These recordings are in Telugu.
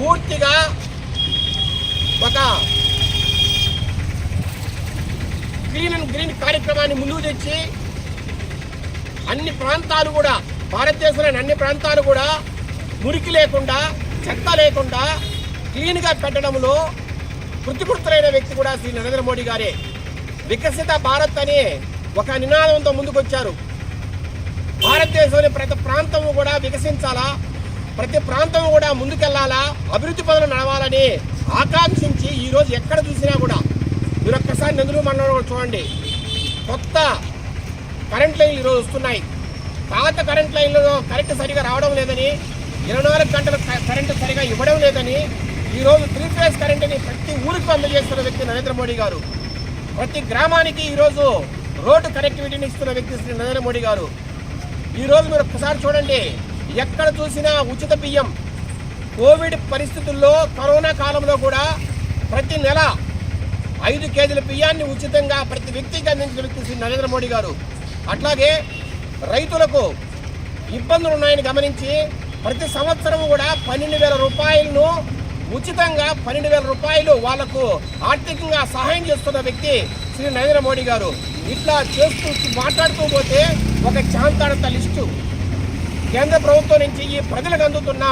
పూర్తిగా ఒక గ్రీన్ అండ్ గ్రీన్ కార్యక్రమాన్ని ముందుకు తెచ్చి అన్ని ప్రాంతాలు కూడా భారతదేశంలోని అన్ని ప్రాంతాలు కూడా మురికి లేకుండా చెత్త లేకుండా క్లీన్గా పెట్టడంలో కృతికృతులైన వ్యక్తి కూడా శ్రీ నరేంద్ర మోడీ గారే. వికసిత భారత్ అనే ఒక నినాదంతో ముందుకొచ్చారు. భారతదేశంలోని ప్రతి ప్రాంతం కూడా వికసించాలా? ప్రతి ప్రాంతం కూడా ముందుకెళ్ళాలా? అభివృద్ధి పనులు నడవాలని ఆకాంక్షించి ఈరోజు ఎక్కడ చూసినా కూడా మీరు ఒక్కసారి నెందులు మండలంలో కూడా చూడండి. కొత్త కరెంట్ లైన్లు ఈరోజు వస్తున్నాయి. పాత కరెంట్ లైన్లలో కరెంట్ సరిగా రావడం లేదని ఇరవై నాలుగు గంటల కరెంటు సరిగా ఇవ్వడం లేదని ఈరోజు త్రీ ఫేజ్ కరెంటుని ప్రతి ఊరికి అందజేస్తున్న వ్యక్తి నరేంద్ర మోడీ గారు. ప్రతి గ్రామానికి ఈరోజు రోడ్డు కనెక్టివిటీని ఇస్తున్న వ్యక్తి శ్రీ నరేంద్ర మోడీ గారు. ఈరోజు మీరు ఒక్కసారి చూడండి. ఎక్కడ చూసినా ఉచిత బియ్యం. కోవిడ్ పరిస్థితుల్లో కరోనా కాలంలో కూడా ప్రతి నెల ఐదు కేజీల బియ్యాన్ని ఉచితంగా ప్రతి వ్యక్తికి అందించిన వ్యక్తి శ్రీ నరేంద్ర మోడీ గారు. అట్లాగే రైతులకు ఇబ్బందులు ఉన్నాయని గమనించి ప్రతి సంవత్సరం కూడా పన్నెండు వేల రూపాయలను ఉచితంగా పన్నెండు వేల రూపాయలు వాళ్ళకు ఆర్థికంగా సహాయం చేస్తున్న వ్యక్తి శ్రీ నరేంద్ర మోడీ గారు. ఇట్లా చేస్తూ మాట్లాడుతూ పోతే ఒక చాంతాడంత లిస్టు. కేంద్ర ప్రభుత్వం నుంచి ఈ ప్రజలకు అందుతున్న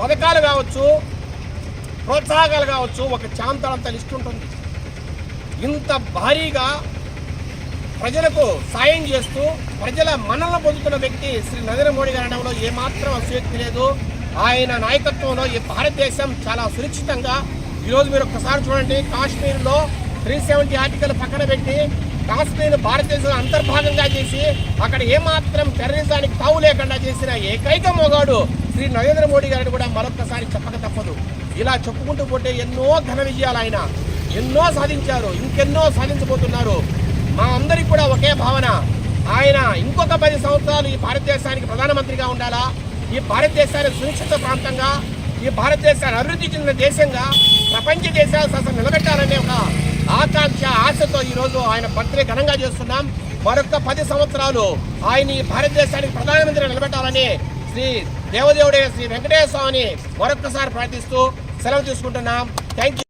పథకాలు కావచ్చు ప్రోత్సాహకాలు కావచ్చు ఒక చాంతాడంత లిస్ట్ ఉంటుంది. ఇంత భారీగా ప్రజలకు సాయం చేస్తూ ప్రజల మనల్ని పొందుతున్న వ్యక్తి శ్రీ నరేంద్ర మోడీ గారి అనడంలో ఏమాత్రం అసూక్తి లేదు. ఆయన నాయకత్వంలో ఈ భారతదేశం చాలా సురక్షితంగా. ఈరోజు మీరు ఒక్కసారి చూడండి కాశ్మీర్లో త్రీ సెవెంటీ ఆర్టికల్ పక్కన పెట్టి కాశ్మీర్ భారతదేశం అంతర్భాగంగా చేసి అక్కడ ఏమాత్రం టెర్రరిజానికి తావు లేకుండా చేసిన ఏకైక మొగాడు శ్రీ నరేంద్ర మోడీ గారిని కూడా మరొక్కసారి చెప్పక తప్పదు. ఇలా చెప్పుకుంటూ పోతే ఎన్నో ఘన విజయాలు ఆయన ఎన్నో సాధించారు ఇంకెన్నో సాధించబోతున్నారు. మా అందరికి కూడా ఒకే భావన ఆయన ఇంకొక పది సంవత్సరాలు ఈ భారతదేశానికి ప్రధానమంత్రిగా ఉండాలా? ఈ భారతదేశాన్ని సురక్షిత ప్రాంతంగా ఈ భారతదేశాన్ని అభివృద్ధి చెందిన దేశంగా ప్రపంచ దేశాలు అసలు నిలబెట్టాలనే ఒక ఆశతో ఈరోజు ఆయన బర్త్డే ఘనంగా చేస్తున్నాం. మరొక పది సంవత్సరాలు ఆయన ఈ భారతదేశానికి ప్రధానమంత్రి నిలబెట్టాలని శ్రీ దేవదేవుడే శ్రీ వెంకటేశ్వర స్వామిని మరొక్కసారి ప్రార్థిస్తూ సెలవు తీసుకుంటున్నాం. థ్యాంక్